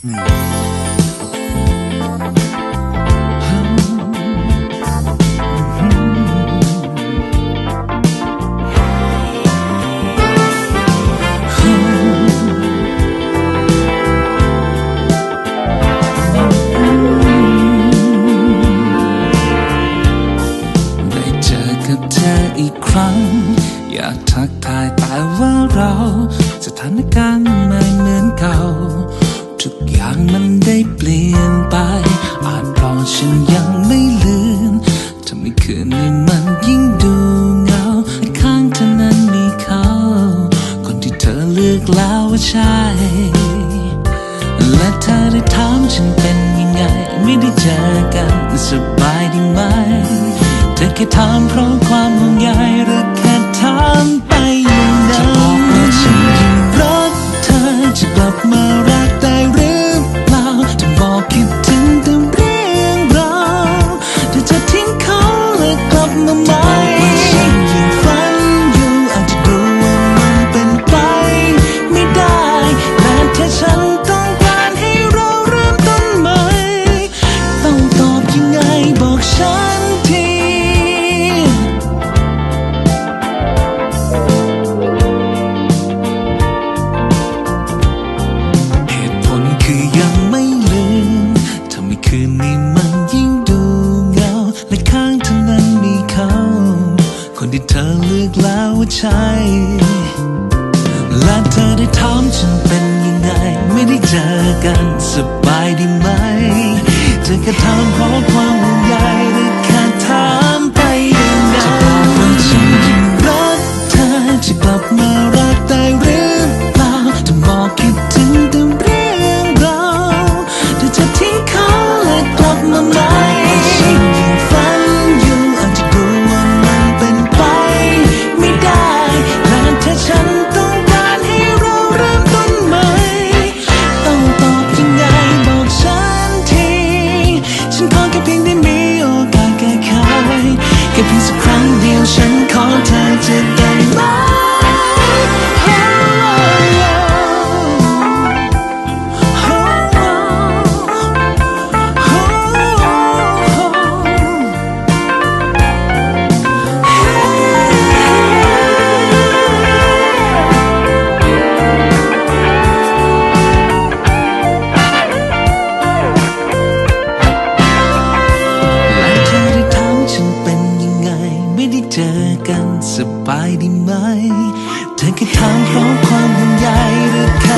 ได้เจอกับเธออีกครั้ง อยากทักทายแต่ว่าเรา สถานการณ์ไม่เหมือนเก่า อย่างมันได้เปลี่ยนไป อาจเพราะฉันยังไม่ลืมทำให้คืนนี้มันยิ่งดูเงาและข้างเธอนั้นมีเขา คนที่เธอเลือกแล้วว่าใช่ และเธอได้ถามฉันเป็นยังไง ไม่ได้เจอกันสบายดีไหม เธอแค่ถามเพราะความห่วงใย คนที่เธอเลือกแล้วใช่ และเธอได้ถามฉันเป็นยังไง ไม่ได้เจอกันสบายดีไหมเธอแค่ถามเพราะความ จอกันสบายดีไหม เธอแค่ถามเพราะความห่วงใยหรือแค่